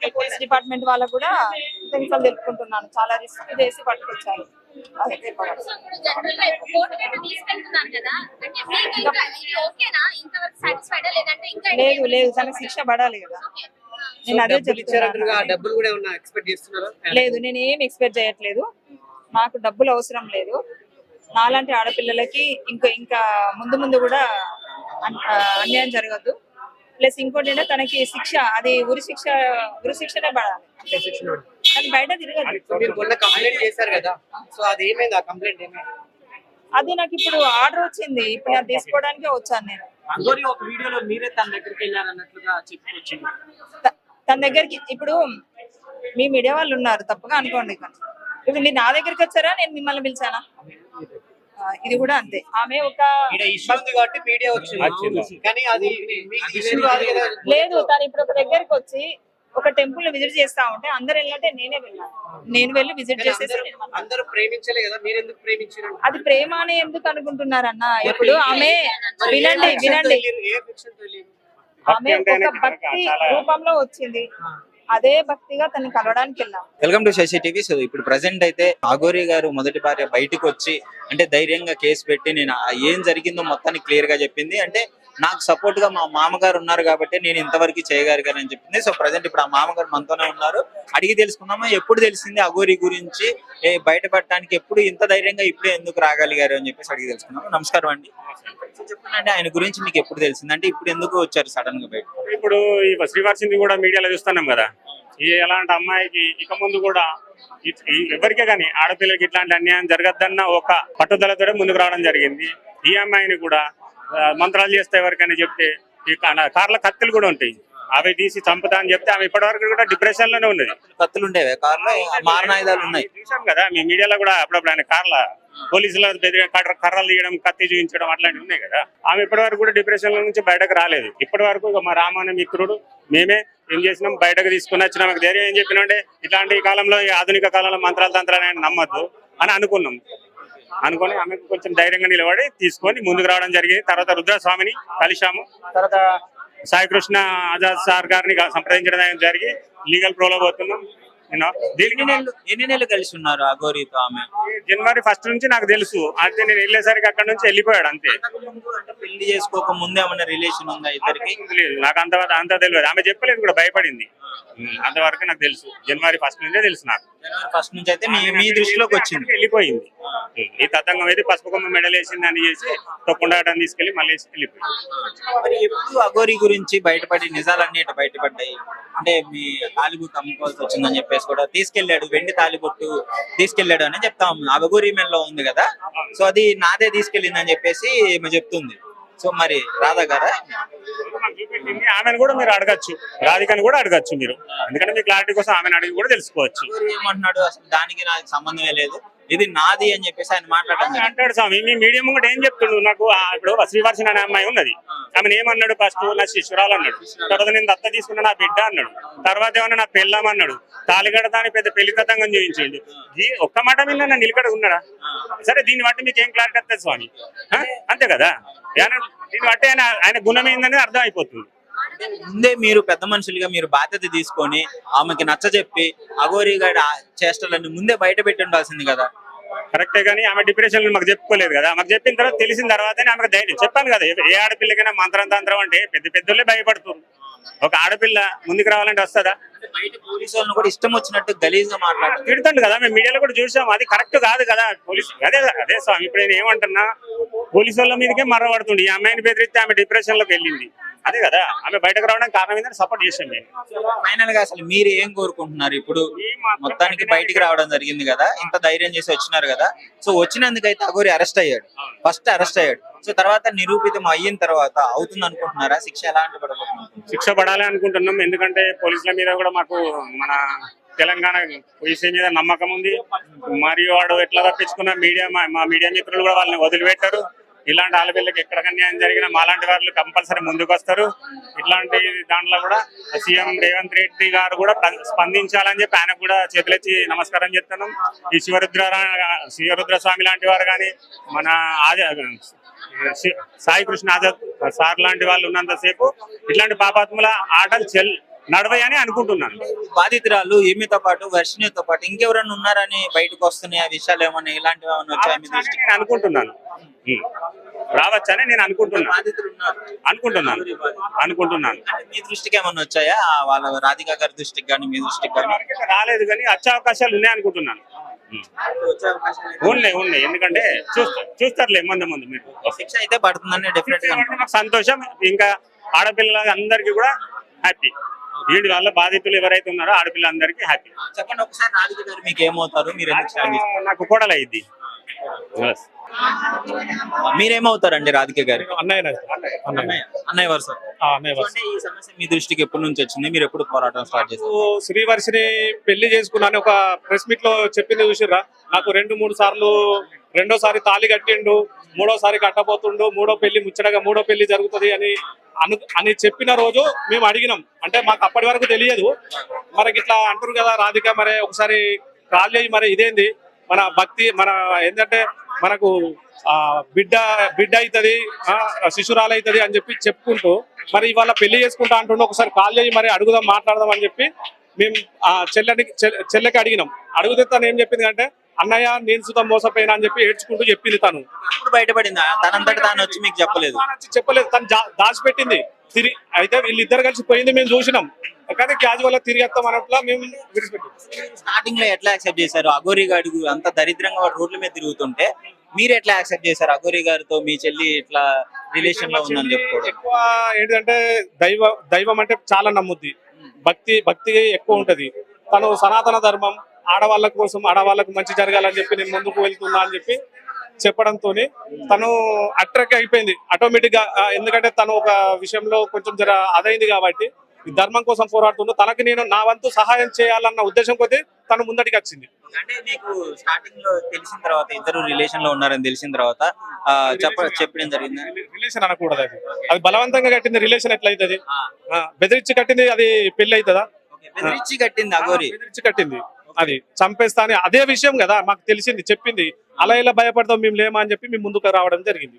అలాగే police department వాళ్ళకు కూడా కృతజ్ఞతలు తెలుపుకుంటున్నాను. చాలా రిస్క్ చేసి పట్టుకొచ్చారు. లేదు లేదు తనకు శిక్ష పడాలి కదా. నేను అదే చెప్తున్నాను. లేదు నేను ఏం ఎక్స్పెక్ట్ చేయట్లేదు. నాకు డబ్బులు అవసరం లేదు. నాలాంటి ఆడపిల్లలకి ఇంకా ఇంకా ముందు ముందు కూడా అన్యాయం జరగద్దు. ప్లస్ ఇంకోటి తనకి శిక్ష అది ఉరి శిక్ష ఉరి శిక్షనే పడాలి. కానీ బయట తిరగదు. కంప్లైంట్ చేశారు కదా సో అది ఏమైంది? ఆ కంప్లైంట్ ఏమైంది? అది నాకు ఇప్పుడు ఆర్డర్ వచ్చింది. ఇప్పుడు అది తీసుకోవడానికే వచ్చాను నేను. అంగోరి ఒక వీడియోలో మీరే తన దగ్గరికి వెళ్ళారన్నట్లుగా చెప్పుకొచ్చింది. త- తన దగ్గరికి ఇప్పుడు మీ మీడియా వాళ్ళు ఉన్నారు తప్పగా అనుకోండి కానీ. ఇప్పుడు మీరు నా దగ్గరికి వచ్చారా? నేను మిమ్మల్ని పిలిచానా? ఇది కూడా అంతే. ఆమె ఒక కాబట్టి మీడియా వచ్చింది. కానీ అది లేదు తను ఇప్పుడు ఒక దగ్గరికి వచ్చి ఒక టెంపుల్ విజిట్ చేస్తా ఉంటే అందరు వెళ్ళినట్టే నేనే వెళ్ళాను నేను వెళ్ళి విజిట్ కానీ చేసేసి అందరూ నేను మాట్లాడాను. అందరూ ప్రేమించలే కదా? మీరు ఎందుకు ప్రేమించారు? అది ప్రేమ అని ఎందుకు అనుకుంటున్నారన్న? ఇప్పుడు ఆమె వినండి వినండి. ఆమె ఒక భక్తి రూపంలో వచ్చింది. అదే భక్తిగా తను కలవడానికి వెళ్ళాం welcome to Sasi TV. So ఇప్పుడు ప్రజెంట్ అయితే అఘోరి గారు మొదటి భార్య బయటకు వచ్చి అంటే ధైర్యంగా కేసు పెట్టి నేను ఏం జరిగిందో మొత్తాన్ని క్లియర్గా చెప్పింది. అంటే నాకు సపోర్ట్గా మా మామగారు ఉన్నారు కాబట్టి నేను ఇంతవరకు చేయగలిగానని చెప్పింది. సో ప్రజెంట్ ఇప్పుడు ఆ మామగారు మనతోనే ఉన్నారు. అడిగి తెలుసుకుందామా? ఎప్పుడు తెలిసింది అఘోరి గురించి? బయటపడటానికి ఎప్పుడు ఇంత ధైర్యంగా ఇప్పుడే ఎందుకు రాగలిగారు అని చెప్పేసి అడిగి తెలుసుకుందాం నమస్కారం అండి. చెప్పండి ఆయన గురించి మీకు ఎప్పుడు తెలిసింది? అంటే ఇప్పుడు ఎందుకు వచ్చారు సడన్గా బయట ఇప్పుడు ఈ శ్రీవార్సింది కూడా మీడియాలో చూస్తున్నాం కదా. ఈ ఎలాంటి అమ్మాయికి ఇక ముందు కూడా ఎవరికే కానీ ఆడపిల్లకి ఇట్లాంటి అన్యాయం జరగద్దన్న ఒక పట్టుదలతోనే ముందుకు రావడం జరిగింది. ఈ అమ్మాయిని కూడా మంత్రాలు చేస్తే ఎవరికైనా చెప్తే ఈ కార్ల కత్తులు కూడా ఉంటాయి. అవి తీసి చంపుతా అని చెప్తే ఆమె ఇప్పటివరకు కూడా డిప్రెషన్లోనే ఉన్నది. కత్తులు ఉండేవి? కార్లో మారణాయుధాలు ఉన్నాయి. చూసాం కదా మీ మీడియాలో కూడా అప్పుడప్పుడు ఆయన కార్ల పోలీసుల కర్రలు తీయడం కత్తి చూపించడం అట్లాంటివి ఉన్నాయి కదా. ఆమె ఇప్పటి వరకు కూడా డిప్రెషన్ నుంచి బయటకు రాలేదు. ఇప్పటి వరకు ఇక మా రామాన మిత్రుడు మేమే ఏం చేసినాం? బయటకు తీసుకుని వచ్చిన. మాకు ధైర్యం ఏం చెప్పినంటే ఇట్లాంటి ఈ కాలంలో ఆధునిక కాలంలో మంత్రాలు తంత్రాలు నమ్మద్దు అని అనుకున్నాం. అనుకొని ఆమెకు కొంచెం ధైర్యంగా నిలబడి తీసుకొని ముందుకు రావడం జరిగింది. తర్వాత రుద్రస్వామిని కలిశాము. తర్వాత సాయికృష్ణ ఆజాద్ సార్ గారిని సంప్రదించడం జరిగి లీగల్ ప్రోలో పోతున్నాం. దీనికి ఎన్ని నెలలు కలిసి ఉన్నారు అఘోరితో ఆమె? జనవరి ఫస్ట్ నుంచి నాకు తెలుసు. అయితే నేను వెళ్ళేసరికి అక్కడ నుంచి వెళ్ళిపోయాడు అంతే. పెళ్ళి చేసుకోక ముందే ఏమన్నా రిలేషన్ ఉందా ఇద్దరికి? లేదు నాకు అంత అంత తెలియదు. ఆమె చెప్పలేదు కూడా భయపడింది. అంతవరకు నాకు తెలుసు. జనవరి ఫస్ట్ నుంచే తెలుసు నాకు. జనవరి ఫస్ట్ నుంచి అయితే మీ మీ దృష్టిలోకి వచ్చింది. వెళ్ళిపోయింది. ఈ తతంగం అయితే పసుపు కొమ్మ మెడల్ వేసింది అని చేసి తొక్కుండా తీసుకెళ్ళి మళ్ళీ వెళ్ళిపోయింది. మరి ఎప్పుడు అఘోరి గురించి బయటపడి నిజాలన్నీ ఇట్లా బయటపడ్డాయి? అంటే మీ తాలిబుట్టు అమ్ముకోవాల్సి వచ్చిందని చెప్పేసి కూడా తీసుకెళ్ళాడు వెండి తాలిబుట్టు తీసుకెళ్ళాడు అని చెప్తాం అఘోరి మెల్లో ఉంది కదా. సో అది నాదే తీసుకెళ్ళిందని చెప్పేసి ఈమె చెప్తుంది. సో మరి రాధా గారా? ఆమెను కూడా మీరు అడగచ్చు. రాధికని కూడా అడగచ్చు మీరు. ఎందుకంటే మీ క్లారిటీ కోసం ఆమెను అడిగి కూడా తెలుసుకోవచ్చు. ఏమంటున్నాడు? అసలు దానికి నాకు సంబంధమే లేదు. ఇది నాది అని చెప్పేసి ఆయన మాట్లాడడం అంటాడు స్వామి మీ మీడియం కూడా ఏం చెప్తుండు? నాకు ఆ ఇప్పుడు శ్రీవర్షణ అనే అమ్మాయి ఉన్నది. ఆమెను ఏమన్నాడు ఫస్ట్? నా శిశురాలు అన్నాడు. తర్వాత నేను దత్త తీసుకున్న నా బిడ్డ అన్నాడు. తర్వాత ఏమన్నా నా పెళ్ళం అన్నాడు. తాలిగడతాని పెద్ద పెళ్ళి కథంగం చూపించిండు. ఈ ఒక్క మాట మీద నా నిలకడ ఉన్నాడా? సరే దీన్ని బట్టి మీకు ఏం క్లారిటీ వస్తుంది స్వామి? అంతే కదా? దీన్ని బట్టి ఆయన ఆయన గుణం ఏందని అర్థం అయిపోతుంది ముందే మీరు పెద్ద మనుషులుగా మీరు బాధ్యత తీసుకొని ఆమెకి నచ్చ చెప్పి అఘోరి గారి ఆ చేష్టలన్నీ ముందే బయట పెట్టి ఉండాల్సింది కదా. కరెక్టే కానీ ఆమె డిప్రెషన్ మాకు చెప్పుకోలేదు కదా. మాకు చెప్పిన తర్వాత తెలిసిన తర్వాతనే ఆమెకు ధైర్యం. చెప్పాను కదా ఏ- ఏ ఆడపిల్లకైనా మంత్రం తంత్రం అంటే పెద్ద పెద్దోళ్ళే భయపడుతున్నారు. ఒక ఆడపిల్ల ముందుకు రావాలంటే వస్తుందా? బయట పోలీసు వాళ్ళని కూడా ఇష్టం వచ్చినట్టు గలీజ్గా మాట్లాడుతుంది తిడుతుండు కదా మేము మీడియాలో కూడా చూసాం. అది కరెక్ట్ కాదు కదా పోలీసు అదే అదే స్వామి. ఇప్పుడు నేను ఏమంటున్నా పోలీసు వాళ్ళ మీదకే మర్రపడుతుంది ఈ అమ్మాయిని బెదిరిస్తే ఆమె డిప్రెషన్లోకి వెళ్ళింది. అదే కదా ఆమె బయటకు రావడానికి కారణం ఏంటంటే సపోర్ట్ చేసాం మేము ఫైనల్గా అసలు మీరు ఏం కోరుకుంటున్నారు? ఇప్పుడు మొత్తానికి బయటికి రావడం జరిగింది కదా ఇంత ధైర్యం చేసి వచ్చినారు కదా. సో వచ్చినందుకైతే అఘోరి అరెస్ట్ అయ్యాడు. ఫస్ట్ అరెస్ట్ అయ్యాడు. సో తర్వాత నిరూపితం అయిన తర్వాత అవుతుంది అనుకుంటున్నారా? శిక్ష ఎలాంటి పడబోతుంది? శిక్ష పడాలి అనుకుంటున్నాం. ఎందుకంటే పోలీసుల మీద కూడా మాకు మన తెలంగాణ పోలీసు మీద నమ్మకం ఉంది. మరియు వాడు ఎట్లా తప్పించుకున్న మీడియా మా మీడియా మిత్రులు కూడా వాళ్ళని వదిలిపెట్టారు. ఇలాంటి ఆలపిల్లకి ఎక్కడ అన్యాయం జరిగినా మాలాంటి వాళ్ళు కంపల్సరీ ముందుకు వస్తారు ఇట్లాంటి దాంట్లో కూడా సీఎం రేవంత్ రెడ్డి గారు కూడా స్పందించాలని చెప్పి ఆయనకు కూడా చేతులెచ్చి నమస్కారం చెప్తున్నాం ఈ శివరుద్ర శివరుద్ర స్వామి లాంటి వారు కానీ మన ఆది సాయి కృష్ణ ఆజాద్ సార్ లాంటి వాళ్ళు ఉన్నంతసేపు ఇట్లాంటి పాపాత్ముల ఆటలు చెల్ నడవయని అనుకుంటున్నాను. బాధితురాలు ఈమెతో పాటు వర్షిణితో పాటు ఇంకెవరైనా ఉన్నారని బయటకు వస్తున్నాయి? ఆ విషయాలు ఏమన్నా ఇలాంటివి ఏమైనా వచ్చాయి అనుకుంటున్నాను. రావచ్చని నేను అనుకుంటున్నాను. అనుకుంటున్నాను. అనుకుంటున్నాను. మీ దృష్టికి ఏమన్నా వచ్చాయా? వాళ్ళ రాధిక గారి దృష్టికి కానీ మీ దృష్టికి కానీ రాలేదు కానీ వచ్చే అవకాశాలు ఉన్నాయి అనుకుంటున్నాను. ఉన్నాయి ఉన్నాయి. ఎందుకంటే చూస్తారు చూస్తారులే ముందు ముందు మీరు. శిక్ష అయితే పడుతుందని డెఫినెట్ సంతోషం. ఇంకా ఆడపిల్లల అందరికీ కూడా హ్యాపీ వీడి వల్ల బాధితులు ఎవరైతే ఉన్నారో ఆడపిల్లలందరికీ హ్యాపీ చెప్పండి ఒకసారి రాధిక గారు మీకు ఏమవుతారు? మీరు? నాకు కోడలు అయింది. మీరేమవుతారండి రాధిక గారు అన్నయ్య అన్నయ్య. అన్నయ్య. అన్నయ్య వరుస. అంటే ఈ సమస్య మీ దృష్టికి ఎప్పటి నుంచి వచ్చింది? మీరు ఎప్పుడు పోరాటం స్టార్ట్ చేశారు? శ్రీవర్షిని పెళ్ళి చేసుకున్నాను ఒక ప్రెస్ మీట్లో చెప్పింది చూసిర్రా? నాకు రెండు మూడు సార్లు రెండోసారి తాళి కట్టిండు మూడోసారి కట్టబోతుండు మూడో పెళ్ళి ముచ్చటగా మూడో పెళ్ళి జరుగుతుంది అని అను అని చెప్పిన రోజు మేము అడిగినాం. అంటే మాకు అప్పటి వరకు తెలియదు. మనకి ఇట్లా అంటారు కదా రాధిక మరి ఒకసారి కాల్ చేయి మరి ఇదేంది? మన భక్తి మన ఏంటంటే మనకు ఆ బిడ్డ బిడ్డ అవుతుంది శిశురాలు అవుతుంది అని చెప్పి చెప్పుకుంటూ మరి ఇవాళ పెళ్ళి చేసుకుంటా అంటుండే ఒకసారి కాల్ చేసి మరి అడుగుదాం మాట్లాడదాం అని చెప్పి మేము ఆ చెల్లెనికి చెల్లెకి అడిగినాం. అడిగితే తను ఏం చెప్పింది అంటే అన్నయ్య నేను సుతం మోసపోయినా అని చెప్పి ఏడ్చుకుంటూ చెప్పింది తను. అప్పుడు బయటపడిందా? తనంతటి తాను వచ్చి మీకు చెప్పలేదు. చెప్పలేదు తను దాచిపెట్టింది. తిరిగి అయితే వీళ్ళిద్దరు కలిసి పోయింది మేము చూసినాం. కానీ క్యాజువల్గా తిరిగి వస్తాం అన్నట్లా మేము విడిచిపెట్టాం. స్టార్టింగ్లో ఎట్లా యాక్సెప్ట్ చేశారు? అఘోరి గారు అంత దరిద్రంగా రోడ్ల మీద తిరుగుతుంటే మీరు ఎట్లా యాక్సెప్ట్ చేశారు? అఘోరి గారితో మీ చెల్లి ఇట్లా రిలేషన్లో ఉందని చెప్పుకోవడం. ఎక్కువ ఏంటంటే దైవ దైవం అంటే చాలా నమ్ముద్ది. భక్తి భక్తి ఎక్కువ ఉంటది. తను సనాతన ధర్మం ఆడవాళ్ళ కోసం ఆడవాళ్ళకు మంచి జరగాలని చెప్పి నేను ముందుకు వెళ్తున్నా అని చెప్పి చెప్పడంతో తను అట్రాక్ట్ అయిపోయింది. ఆటోమేటిక్గా ఎందుకంటే తను ఒక విషయంలో కొంచెం జర అదైంది కాబట్టి ఈ ధర్మం కోసం పోరాడుతుండు. తనకి నేను నా వంతు సహాయం చేయాలన్న ఉద్దేశం కొద్దీ తను ముందటికి వచ్చింది. అంటే మీకు స్టార్టింగ్లో తెలిసిన తర్వాత ఇద్దరు రిలేషన్లో ఉన్నారని తెలిసిన తర్వాత చెప్ప చెప్పడం జరిగింది? రిలేషన్ అనకూడదు అది. అది బలవంతంగా కట్టింది రిలేషన్ ఎట్లయితది? బెదిరించి కట్టింది అది పెళ్ళి అవుతుందా బెదిరించి కట్టింది అఘోరి. బెదిరించి కట్టింది. అది చంపేస్తా అని అదే విషయం కదా మాకు తెలిసింది చెప్పింది. అలా ఇలా భయపడతాం మేము లేమా అని చెప్పి మేము ముందుకు రావడం జరిగింది.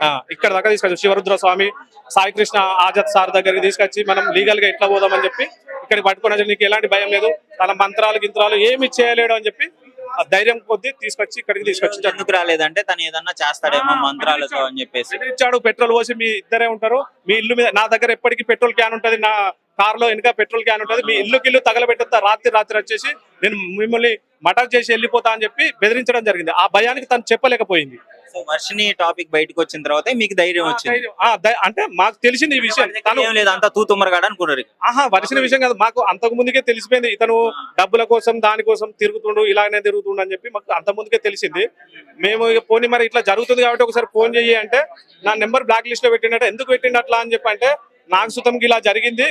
ఆ, ఇక్కడ దాకా తీసుకొచ్చి. శివరుద్ర స్వామి సాయి కృష్ణ ఆజాద్ సార్ దగ్గరికి తీసుకొచ్చి మనం లీగల్గా ఎట్లా పోదామని చెప్పి ఇక్కడికి పట్టుకుని వచ్చి నీకు ఎలాంటి భయం లేదు. తన మంత్రాలు గింత్రాలు ఏమి చేయలేడు అని చెప్పి ఆ ధైర్యం కొద్దీ తీసుకొచ్చి ఇక్కడికి తీసుకొచ్చి ఎందుకు రాలేదంటే తను ఏదన్నా చేస్తాడేమో మంత్రాలతో అని చెప్పేసి. బెదిరించాడు పెట్రోల్ పోసి మీ ఇద్దరే ఉంటారు. మీ ఇల్లు మీద నా దగ్గర ఎప్పటికీ పెట్రోల్ క్యాన్ ఉంటది నా కార్లో వెనుక పెట్రోల్ క్యాన్ ఉంటది. మీ ఇల్లుకి ఇల్లు తగలబెట్టేస్తా రాత్రి రాత్రి వచ్చేసి నేను మిమ్మల్ని మటర్ చేసి వెళ్ళిపోతా అని చెప్పి బెదిరించడం జరిగింది. ఆ భయానికి తను చెప్పలేకపోయింది. సో వర్షిని టాపిక్ బయటకు వచ్చిన తర్వాత మీకు ధైర్యం వచ్చింది. ఆ, అంటే మాకు తెలిసింది ఈ విషయం. తను ఏం లేదు అంతా తూతుమ్మరగాడు అనుకున్నారు ఆహా వరిసిన విషయం కాదు. మాకు అంతకు ముందుకే తెలిసిపోయింది. ఇతను డబ్బుల కోసం దాని కోసం తిరుగుతుండు ఇలాగనే తిరుగుతుండు అని చెప్పి మాకు అంత ముందుకే తెలిసింది. మేము ఇక పోనీ మరి ఇట్లా జరుగుతుంది కాబట్టి ఒకసారి ఫోన్ చెయ్యి అంటే నా నెంబర్ బ్లాక్ లిస్ట్లో పెట్టినట్టు ఎందుకు పెట్టిండు అట్లా అని చెప్పి అంటే నాకు సుతంకి ఇలా జరిగింది.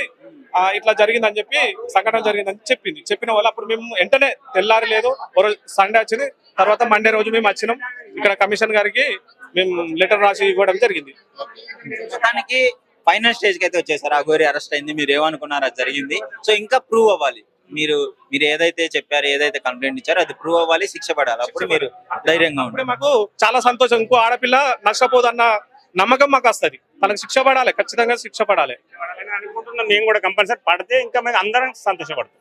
ఇట్లా జరిగింది అని చెప్పి సంఘటన జరిగిందని చెప్పింది. చెప్పిన వాళ్ళు అప్పుడు మేము వెంటనే తెల్లారి లేదు రోజు సండే వచ్చింది. తర్వాత మండే రోజు మేము వచ్చినాం. ఇక్కడ కమిషన్ గారికి మేము లెటర్ రాసి ఇవ్వడం జరిగింది. మొత్తానికి ఫైనల్ స్టేజ్కి అయితే వచ్చేసారు. అఘోరి అరెస్ట్ అయింది. మీరు ఏమనుకున్నారు? అది జరిగింది. సో ఇంకా ప్రూవ్ అవ్వాలి. మీరు మీరు ఏదైతే చెప్పారో ఏదైతే కంప్లైంట్ ఇచ్చారో అది ప్రూవ్ అవ్వాలి శిక్ష పడాలి. అప్పుడు మీరు ధైర్యంగా ఉంటారు మాకు చాలా సంతోషం. ఇంకో ఆడపిల్ల నష్టపోదన్న నమ్మకం మాకు వస్తది. తనకు శిక్ష పడాలి. ఖచ్చితంగా శిక్ష పడాలి. అనుకుంటున్నాం మేము కూడా కంపల్సరీ పడితే ఇంకా మేము అందరం సంతోషపడతాం.